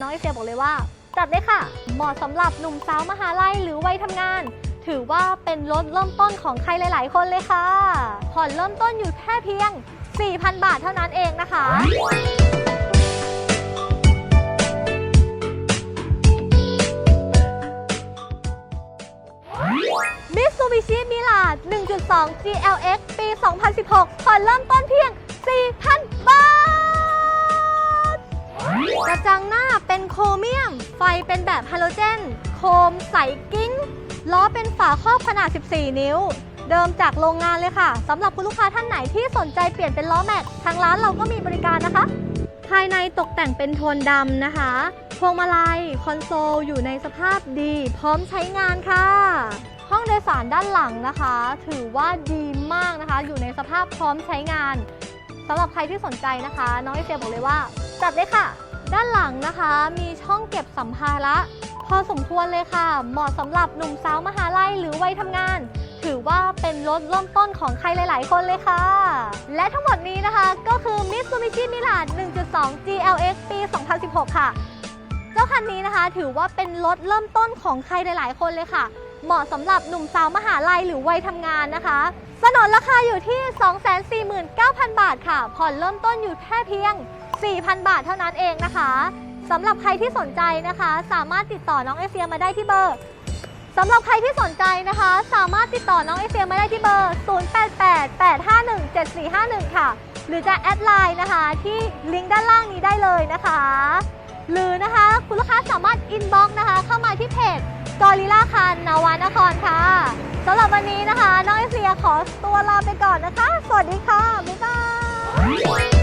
น้องไอเฟียบอกเลยว่า จัดเลยค่ะ เหมาะสำหรับหนุ่มสาวมหาลัยหรือวัยทำงาน ถือว่าเป็นรถเริ่มต้นของใครหลาย ๆ คนเลยค่ะ ผ่อนเริ่มต้นอยู่แค่เพียง 4,000 บาทเท่านั้นเองนะคะ Mitsubishi Mirage 1.2 GLX ปี 2016 ผ่อนเริ่มต้นเพียง 4,000 บาท กระจังหน้า เป็นโครเมียม ไฟเป็นแบบฮาโลเจน โคมใสกิ้ง ล้อเป็นฝาครอบขนาด 14 นิ้ว เดิมจากโรงงานเลยค่ะสำหรับคุณลูกค้าท่านไหนที่สนใจเปลี่ยนเป็นล้อแม็กทางร้านเราก็มีบริการนะคะ ภายในตกแต่งเป็นโทนดำนะคะพวงมาลัยคอนโซลอยู่ในสภาพดี พร้อมใช้งานค่ะ ห้องโดยสารด้านหลังนะคะ ถือว่าดีมากนะคะ อยู่ในสภาพพร้อมใช้งานสำหรับใครที่สนใจนะคะ น้องไอเฟียบอกเลยว่า จัดเลยค่ะ ด้านหลังนะคะมีช่องเก็บสัมภาระพอสมควรเลยค่ะ เหมาะสำหรับหนุ่มสาวมหาลัยหรือวัยทำงาน ถือว่าเป็นรถเริ่มต้นของใครหลาย ๆ คนเลยค่ะ และทั้งหมดนี้นะคะก็คือ Mitsubishi Mirage 1.2 GLX ปี 2016 ค่ะ เจ้าคันนี้นะคะถือว่าเป็นรถเริ่มต้นของใครหลาย ๆ คนเลยค่ะ เหมาะสำหรับหนุ่มสาวมหาลัยหรือวัยทำงานนะคะสนนราคาอยู่ที่ 249,000 บาทค่ะ ผ่อนเริ่มต้นอยู่แค่เพียง 4,000 บาทเท่านั้นเองนะคะสำหรับใครที่สนใจนะคะ สามารถติดต่อน้องเอเฟียมาได้ที่เบอร์สำหรับใครที่สนใจนะคะ สามารถติดต่อน้องเอเฟียมาได้ที่เบอร์ 0888517451 ค่ะ หรือจะแอดไลน์นะคะที่ลิงก์ด้านล่างนี้ได้เลยนะคะ หรือนะคะคุณลูกค้าสามารถอินบ็อกนะคะ เข้ามาที่เพจกอริล่าคานนาวานครค่ะสำหรับวันนี้นะคะ น้องเอเฟียขอตัวลาไปก่อนนะคะ สวัสดีค่ะ บ๊ายบาย